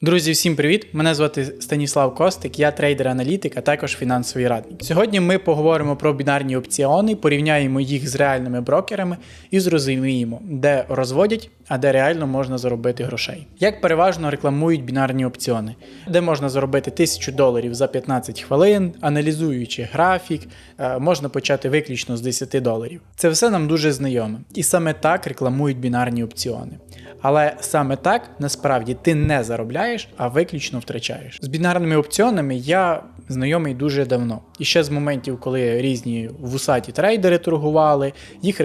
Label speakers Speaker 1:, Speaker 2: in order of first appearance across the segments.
Speaker 1: Друзі, всім привіт! Мене звати Станіслав Костик, я трейдер-аналітик, а також фінансовий радник. Сьогодні ми поговоримо про бінарні опціони, порівняємо їх з реальними брокерами і зрозуміємо, де розводять, а де реально можна заробити грошей. Як переважно рекламують бінарні опціони, де можна заробити 1000 доларів за 15 хвилин, аналізуючи графік, е, можна почати виключно з 10 доларів. Це все нам дуже знайоме, і саме так рекламують бінарні опціони. Але саме так насправді ти не заробляєш, а виключно втрачаєш. З бінарними опціонами я знайомий дуже давно. І ще з моментів, коли різні вусаті трейдери торгували, їх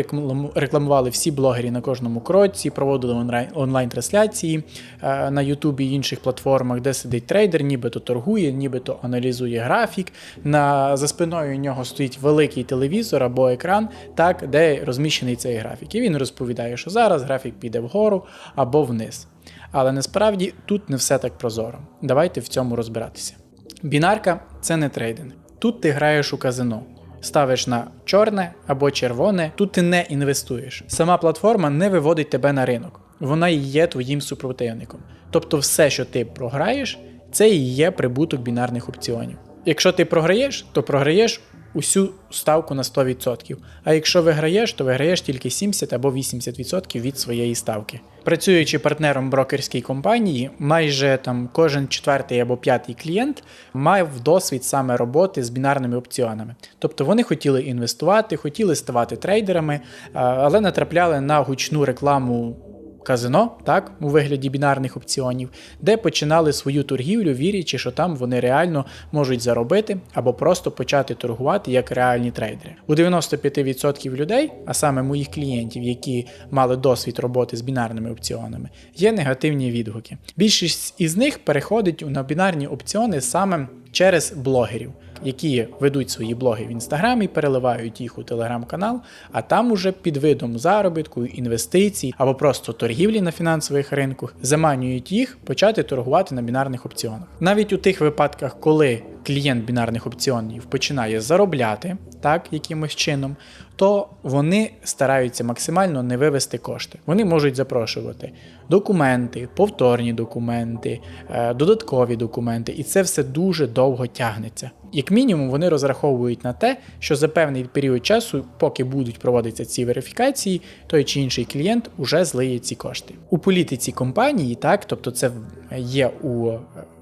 Speaker 1: рекламували всі блогери на кожному кроці, проводили онлайн-трансляції е, на Ютубі і інших платформах, де сидить трейдер, нібито торгує, нібито аналізує графік. На, за спиною у нього стоїть великий телевізор або екран, так, де розміщений цей графік. І він розповідає, що зараз графік піде вгору або вниз. Але насправді тут не все так прозоро. Давайте в цьому розбиратися. Бінарка це не трейдинг. Тут ти граєш у казино. Ставиш на чорне або червоне, тут ти не інвестуєш. Сама платформа не виводить тебе на ринок, вона і є твоїм супротивником. Тобто, все, що ти програєш, це і є прибуток бінарних опціонів. Якщо ти програєш, то програєш усю ставку на 100%. А якщо виграєш, то виграєш тільки 70 або 80% від своєї ставки. Працюючи партнером брокерській компанії, майже там кожен четвертий або п'ятий клієнт мав досвід саме роботи з бінарними опціонами. Тобто вони хотіли інвестувати, хотіли ставати трейдерами, але натрапляли на гучну рекламу казино, так, у вигляді бінарних опціонів, де починали свою торгівлю, вірячи, що там вони реально можуть заробити або просто почати торгувати як реальні трейдери. У 95% людей, а саме моїх клієнтів, які мали досвід роботи з бінарними опціонами, є негативні відгуки. Більшість із них переходить на бінарні опціони саме через блогерів. Які ведуть свої блоги в інстаграмі, переливають їх у телеграм-канал, а там уже під видом заробітку, інвестицій або просто торгівлі на фінансових ринках заманюють їх почати торгувати на бінарних опціонах. Навіть у тих випадках, коли клієнт бінарних опціонів починає заробляти так якимось чином, то вони стараються максимально не вивести кошти. Вони можуть запрошувати документи, повторні документи, е, додаткові документи, і це все дуже довго тягнеться. Як мінімум, вони розраховують на те, що за певний період часу, поки будуть проводитися ці верифікації, той чи інший клієнт уже злиє ці кошти. У політиці компанії, так, тобто це є у е,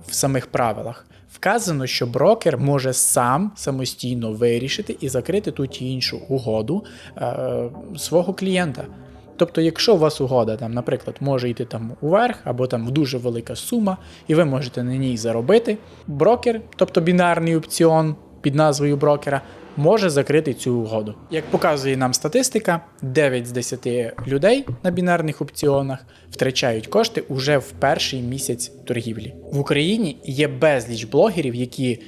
Speaker 1: в самих правилах. Вказано, що брокер може сам самостійно вирішити і закрити ту чи іншу угоду е, свого клієнта. Тобто, якщо у вас угода, там, наприклад, може йти там уверх, або там дуже велика сума, і ви можете на ній заробити, брокер, тобто бінарний опціон під назвою брокера, може закрити цю угоду. Як показує нам статистика, 9 з 10 людей на бінарних опціонах втрачають кошти уже в перший місяць торгівлі. В Україні є безліч блогерів, які е,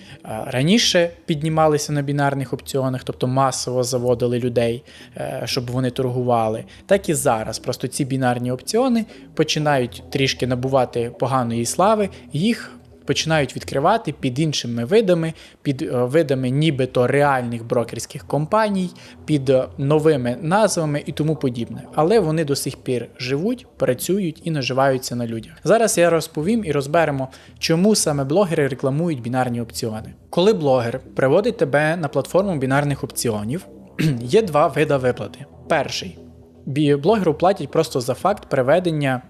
Speaker 1: раніше піднімалися на бінарних опціонах, тобто масово заводили людей, е, щоб вони торгували. Так і зараз. Просто ці бінарні опціони починають трішки набувати поганої слави, їх починають відкривати під іншими видами, під е, видами нібито реальних брокерських компаній, під е, новими назвами і тому подібне. Але вони до сих пір живуть, працюють і наживаються на людях. Зараз я розповім і розберемо, чому саме блогери рекламують бінарні опціони. Коли блогер приводить тебе на платформу бінарних опціонів, є два види виплати. Перший блогеру платять просто за факт приведення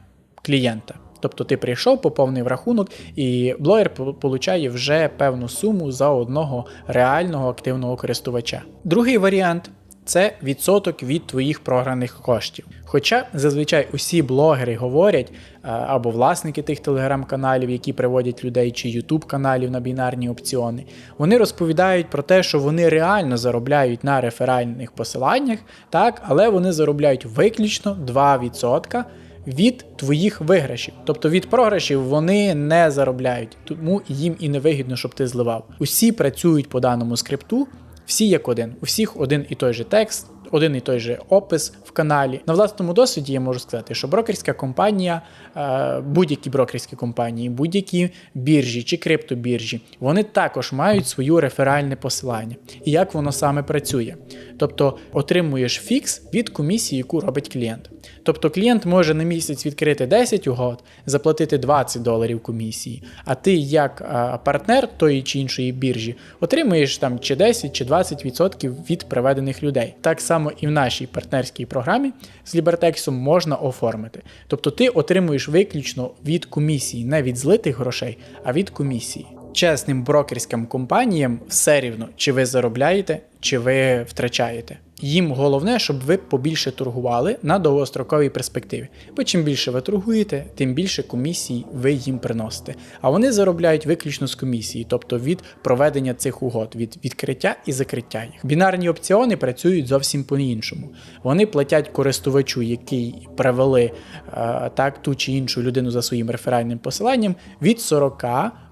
Speaker 1: клієнта. Тобто ти прийшов, поповнив рахунок, і блогер по- получає вже певну суму за одного реального активного користувача. Другий варіант це відсоток від твоїх програних коштів. Хоча зазвичай усі блогери говорять, або власники тих телеграм-каналів, які приводять людей, чи ютуб каналів на бінарні опціони, вони розповідають про те, що вони реально заробляють на реферальних посиланнях, так, але вони заробляють виключно 2% від твоїх виграшів. Тобто від програшів вони не заробляють, тому їм і не вигідно, щоб ти зливав. Усі працюють по даному скрипту, всі як один, у всіх один і той же текст, один і той же опис в каналі. На власному досвіді я можу сказати, що брокерська компанія, е, будь-які брокерські компанії, будь-які біржі чи криптобіржі, вони також мають свою реферальне посилання. І як воно саме працює? Тобто отримуєш фікс від комісії, яку робить клієнт. Тобто клієнт може на місяць відкрити 10 угод, заплатити 20 доларів комісії, а ти, як партнер тої чи іншої біржі, отримуєш там чи 10 чи 20% від приведених людей. Так само і в нашій партнерській програмі з Лібертексом можна оформити. Тобто ти отримуєш виключно від комісії, не від злитих грошей, а від комісії. Чесним брокерським компаніям все рівно, чи ви заробляєте, чи ви втрачаєте. Їм головне, щоб ви побільше торгували на довгостроковій перспективі. Бо чим більше ви торгуєте, тим більше комісій ви їм приносите. А вони заробляють виключно з комісії, тобто від проведення цих угод, від відкриття і закриття їх. Бінарні опціони працюють зовсім по-іншому. Вони платять користувачу, який привели е, так ту чи іншу людину за своїм реферальним посиланням, від 40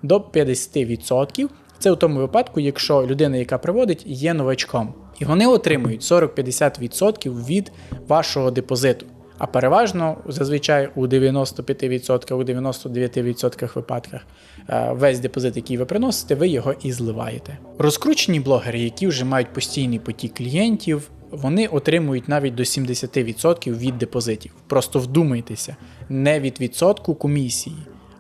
Speaker 1: до 50%. Це у тому випадку, якщо людина, яка приводить, є новачком. І вони отримують 40-50% від вашого депозиту. А переважно зазвичай у 95%, у 99% випадках е, весь депозит, який ви приносите, ви його і зливаєте. Розкручені блогери, які вже мають постійний потік клієнтів, вони отримують навіть до 70% від депозитів. Просто вдумайтеся, не від відсотку комісії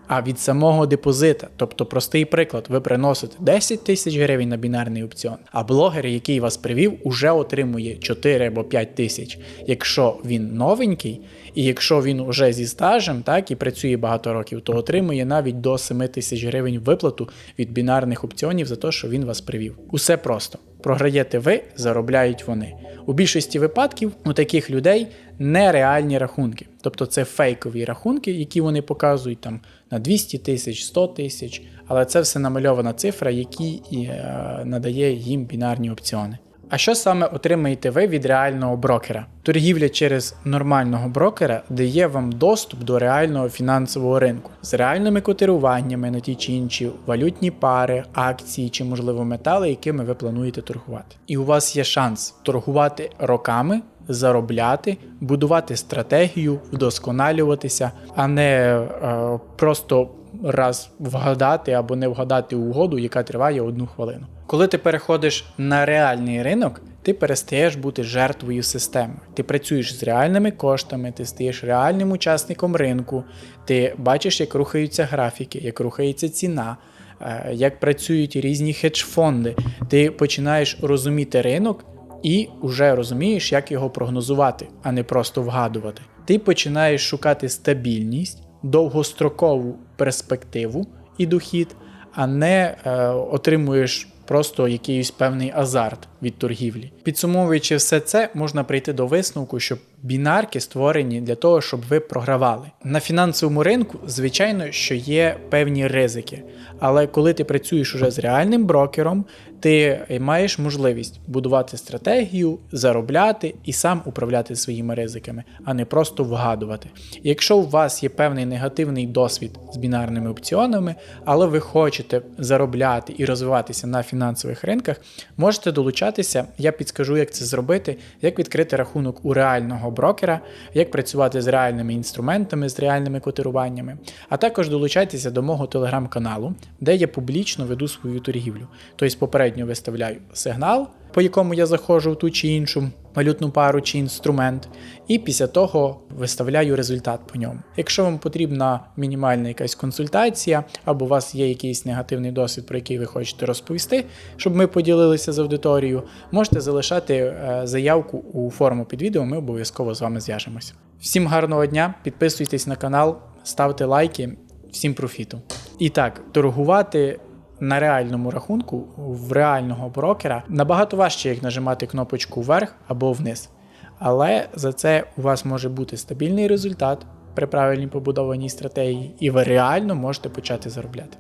Speaker 1: а від самого депозита. Тобто, простий приклад, ви приносите 10 тисяч гривень на бінарний опціон, а блогер, який вас привів, уже отримує 4 або 5 тисяч, якщо він новенький, і якщо він уже зі стажем так, і працює багато років, то отримує навіть до 7 тисяч гривень виплату від бінарних опціонів за те, що він вас привів. Усе просто. Програєте ви, заробляють вони. У більшості випадків у таких людей нереальні рахунки. Тобто це фейкові рахунки, які вони показують там на 200 тисяч, 100 тисяч, але це все намальована цифра, які е, надає їм бінарні опціони. А що саме отримаєте ви від реального брокера? Торгівля через нормального брокера дає вам доступ до реального фінансового ринку з реальними котируваннями на ті чи інші валютні пари, акції чи, можливо, метали, якими ви плануєте торгувати. І у вас є шанс торгувати роками, заробляти, будувати стратегію, вдосконалюватися, а не е, просто раз вгадати або не вгадати угоду, яка триває одну хвилину. Коли ти переходиш на реальний ринок, ти перестаєш бути жертвою системи. Ти працюєш з реальними коштами, ти стаєш реальним учасником ринку, ти бачиш, як рухаються графіки, як рухається ціна. е, Як працюють різні хедж-фонди, ти починаєш розуміти ринок і вже розумієш, як його прогнозувати, а не просто вгадувати. Ти починаєш шукати стабільність, довгострокову перспективу і дохід, а не е, отримуєш просто якийсь певний азарт від торгівлі. Підсумовуючи все це, можна прийти до висновку, що бінарки створені для того, щоб ви програвали. На фінансовому ринку, звичайно, що є певні ризики, але коли ти працюєш уже з реальним брокером, ти маєш можливість будувати стратегію, заробляти і сам управляти своїми ризиками, а не просто вгадувати. Якщо у вас є певний негативний досвід з бінарними опціонами, але ви хочете заробляти і розвиватися на фінансових ринках, можете долучатися. Я підскажу, як це зробити, як відкрити рахунок у реального брокера, як працювати з реальними інструментами, з реальними котируваннями, а також долучайтеся до мого телеграм-каналу, де я публічно веду свою торгівлю. Тобто, попередньо виставляю сигнал, по якому я заходжу в ту чи іншу валютну пару чи інструмент, і після того виставляю результат по ньому. Якщо вам потрібна мінімальна якась консультація, або у вас є якийсь негативний досвід, про який ви хочете розповісти, щоб ми поділилися з аудиторією, можете залишати е, заявку у форму під відео, ми обов'язково з вами зв'яжемося. Всім гарного дня, підписуйтесь на канал, ставте лайки, всім профіту. І так, торгувати на реальному рахунку в реального брокера набагато важче, як нажимати кнопочку вверх або вниз. Але за це у вас може бути стабільний результат при правильній побудованій стратегії, і ви реально можете почати заробляти.